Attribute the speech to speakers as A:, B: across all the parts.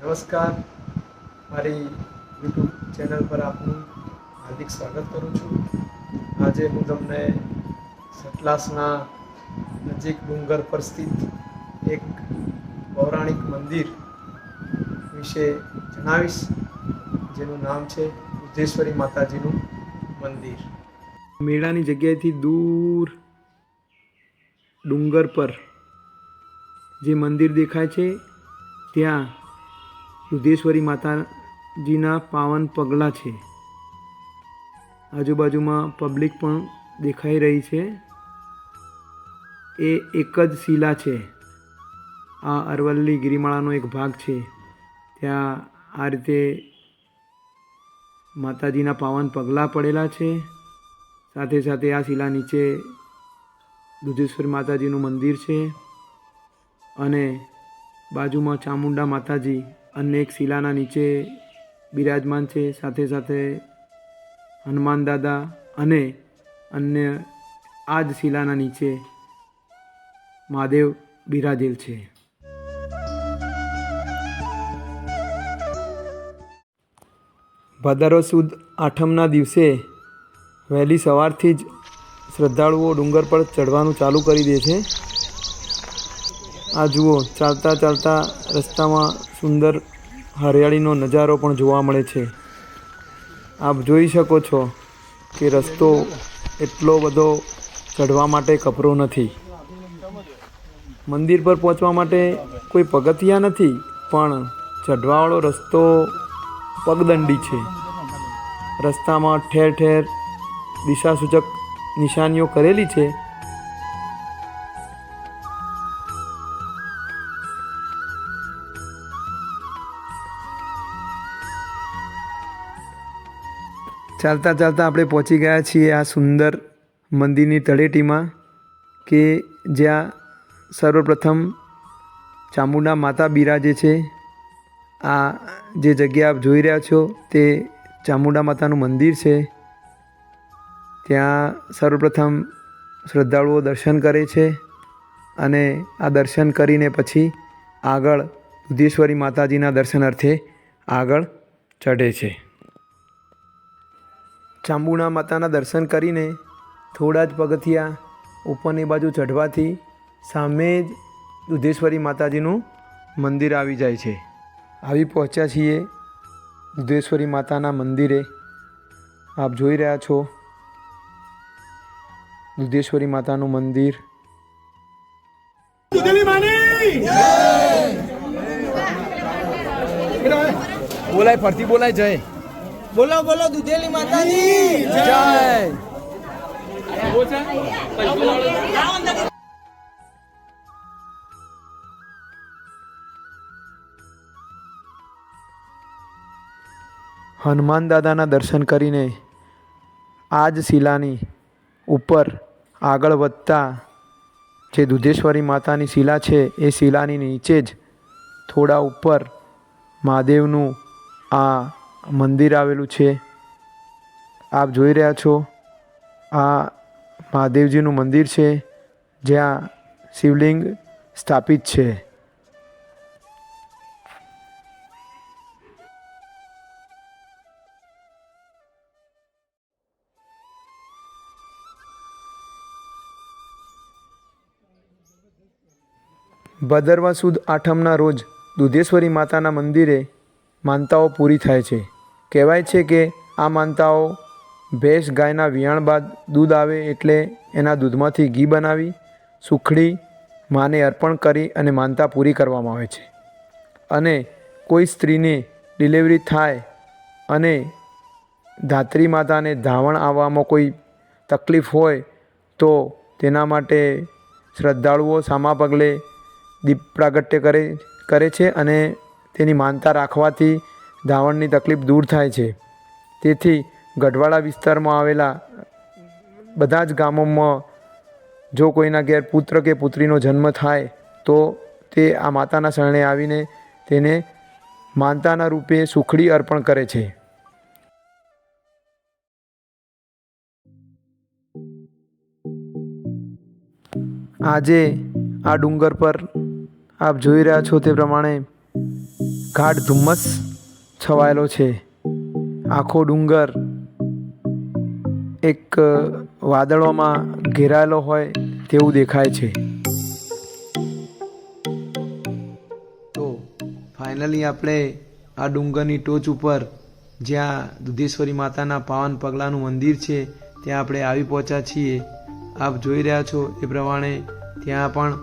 A: નમસ્કાર. મારી YouTube channel પર આપનું હાર્દિક સ્વાગત કરું છું. આજે હું તમને સતલાસના નજીક ડુંગર પર સ્થિત એક પૌરાણિક મંદિર વિશે જણાવીશ, જેનું નામ છે બુદ્ધેશ્વરી માતાજીનું મંદિર. મેળાની જગ્યાએથી દૂર ડુંગર પર જે મંદિર દેખાય છે, ત્યાં બુદ્ધેશ્વરી માતાજીના પાવન પગલાં છે. આજુબાજુમાં પબ્લિક પણ દેખાઈ રહી છે. એ એક જ શિલા છે. આ અરવલ્લી ગિરિમાળાનો એક ભાગ છે. ત્યાં આ રીતે માતાજીના પાવન પગલાં પડેલા છે. સાથે સાથે આ શિલા નીચે દુધેશ્વર માતાજીનું મંદિર છે. અને બાજુમાં ચામુંડા માતાજી અન્ય એક શિલાના નીચે બિરાજમાન છે. સાથે સાથે હનુમાન દાદા અને અન્ય આ જ શિલાના નીચે મહાદેવ બિરાજેલ છે. ભાદરવ સુદ આઠમના દિવસે વહેલી સવારથી જ શ્રદ્ધાળુઓ ડુંગર પર ચડવાનું ચાલુ કરી દે છે. આ જુઓ, ચાલતા ચાલતા રસ્તામાં સુંદર હરિયાળીનો નજારો પણ જોવા મળે છે. આપ જોઈ શકો છો કે રસ્તો એટલો બધો ચઢવા માટે કપરો નથી. મંદિર પર પહોંચવા માટે કોઈ પગથિયા નથી, પણ ચઢવાવાળો રસ્તો પગદંડી છે. રસ્તામાં ઠેર ઠેર દિશાસૂચક નિશાનીઓ કરેલી છે. ચાલતા ચાલતા આપણે પહોંચી ગયા છીએ આ સુંદર મંદિરની તળેટીમાં કે જ્યાં સર્વપ્રથમ ચામુંડા માતા બિરાજે છે, આ જે જગ્યા આપ જોઈ રહ્યા છો તે ચામુંડા માતાનું મંદિર છે. ત્યાં સર્વપ્રથમ શ્રદ્ધાળુઓ દર્શન કરે છે અને આ દર્શન કરીને પછી આગળ દુધેશ્વરી માતાજીના દર્શન અર્થે આગળ ચઢે છે. ચામુંડા માતાના દર્શન કરીને થોડા જ પગથિયા ઉપરની બાજુ ચઢવાથી સામે જ દુધેશ્વરી માતાજીનું મંદિર આવી જાય છે. આવી પહોંચ્યા છીએ દુધેશ્વરી માતાના મંદિરે. આપ જોઈ રહ્યા છો દુધેશ્વરી માતાનું મંદિર.
B: બોલાય ફરતી બોલાય જય.
C: બોલો બોલો દુધેલી માતાજી.
B: જય.
A: હનુમાન દાદાના દર્શન કરીને આ જ શિલાની ઉપર આગળ વધતા જે દુધેશ્વરી માતાની શિલા છે એ શિલાની નીચે જ થોડા ઉપર મહાદેવનું આ મંદિર આવેલું છે. આપ જોઈ રહ્યા છો, આ મહાદેવજીનું મંદિર છે, જ્યાં શિવલિંગ સ્થાપિત છે. ભદરવા સુદ આઠમના રોજ દુધેશ્વરી માતાના મંદિરે માનતાઓ પૂરી થાય છે. કહેવાય છે કે આ માનતાઓ ભેંસ ગાયના વિયાણ બાદ દૂધ આવે એટલે એના દૂધમાંથી ઘી બનાવી, સુખડી, માને અર્પણ કરી અને માનતા પૂરી કરવામાં આવે છે. અને કોઈ સ્ત્રીને ડિલિવરી થાય અને ધાત્રી માતાને ધાવણ આવવામાં કોઈ તકલીફ હોય તો તેના માટે શ્રદ્ધાળુઓ સામા પગલે દીપ પ્રાગટ્ય કરે કરે છે અને તેની માનતા રાખવાથી ધાવણની તકલીફ દૂર થાય છે. તેથી ગઢવાડા વિસ્તારમાં આવેલા બધા જ ગામોમાં જો કોઈના ઘેર પુત્ર કે પુત્રીનો જન્મ થાય, તો તે આ માતાના શરણે આવીને તેને માનતાના રૂપે સુખડી અર્પણ કરે છે. આજે આ ડુંગર પર આપ જોઈ રહ્યા છો તે પ્રમાણે ગાઢ ધુમ્મસ છવાયેલો છે. આખો ડુંગર એક વાદળોમાં ઘેરાયેલો હોય તેવું દેખાય છે. તો ફાઇનલી આપણે આ ડુંગરની ટોચ ઉપર જ્યાં દુધેશ્વરી માતાના પાવન પગલાનું મંદિર છે, ત્યાં આપણે આવી પહોંચ્યા છીએ. આપ જોઈ રહ્યા છો એ પ્રમાણે ત્યાં પણ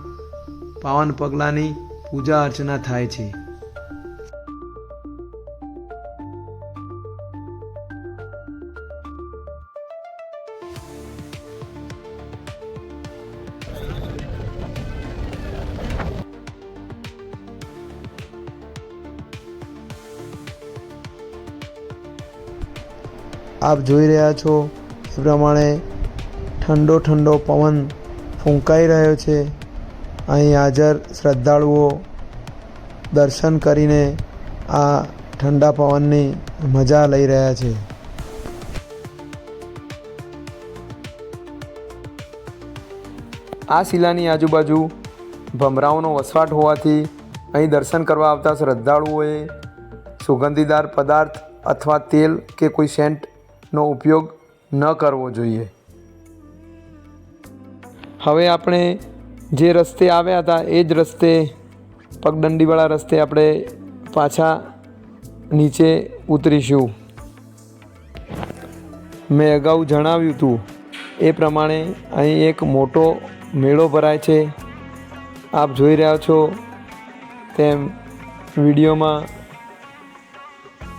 A: પાવન પગલાની પૂજા અર્ચના થાય છે. આપ જોઈ રહ્યા છો એ પ્રમાણે ઠંડો ઠંડો પવન ફૂંકાઈ રહ્યો છે. અહીં હાજર શ્રદ્ધાળુઓ દર્શન કરીને આ ઠંડા પવનની મજા લઈ રહ્યા છે. આ શિલાની આજુબાજુ ભમરાઓનો વસવાટ હોવાથી અહીં દર્શન કરવા આવતા શ્રદ્ધાળુઓએ સુગંધીદાર પદાર્થ અથવા તેલ કે કોઈ સેન્ટનો ઉપયોગ ન કરવો જોઈએ. હવે આપણે જે રસ્તે આવ્યા હતા, એ જ રસ્તે, પગદંડીવાળા રસ્તે આપણે પાછા નીચે ઉતરીશું. મેં અગાઉ જણાવ્યું હતું, એ પ્રમાણે અહીં એક મોટો મેળો ભરાય છે. આપ જોઈ રહ્યા છો તેમ વિડીયોમાં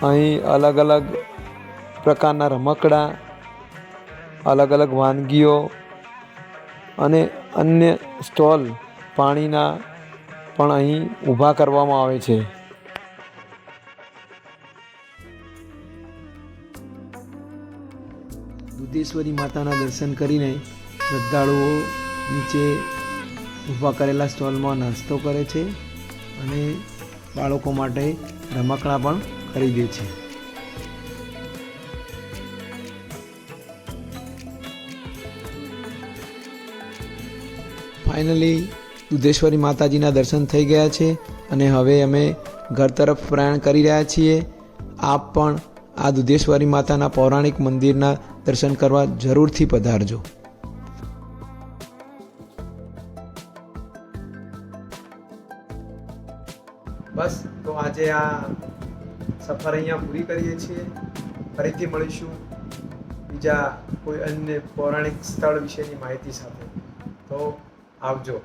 A: અહીં અલગ અલગ પ્રકારના રમકડા, અલગ અલગ વાનગીઓ અને અન્ય સ્ટોલ પાણીના પણ અહીં ઊભા કરવામાં આવે છે. દુધેશ્વરી માતાના દર્શન કરીને શ્રદ્ધાળુઓ નીચે ઊભા કરેલા સ્ટોલમાં નાસ્તો કરે છે અને બાળકો માટે રમકડા પણ ખરીદે છે. ફાઇનલી દુધેશ્વરી માતાજીના દર્શન થઈ ગયા છે અને હવે અમે ઘર તરફ પ્રયાણ કરી રહ્યા છીએ. આપ પણ આ દુધેશ્વરી માતાના પૌરાણિક મંદિરના દર્શન કરવા જરૂરથી પધારજો. બસ, તો આજે આ સફર અહીંયા પૂરી કરીએ છીએ. ફરીથી મળીશું બીજા કોઈ અન્ય પૌરાણિક સ્થળ વિશેની માહિતી સાથે. તો આવજો.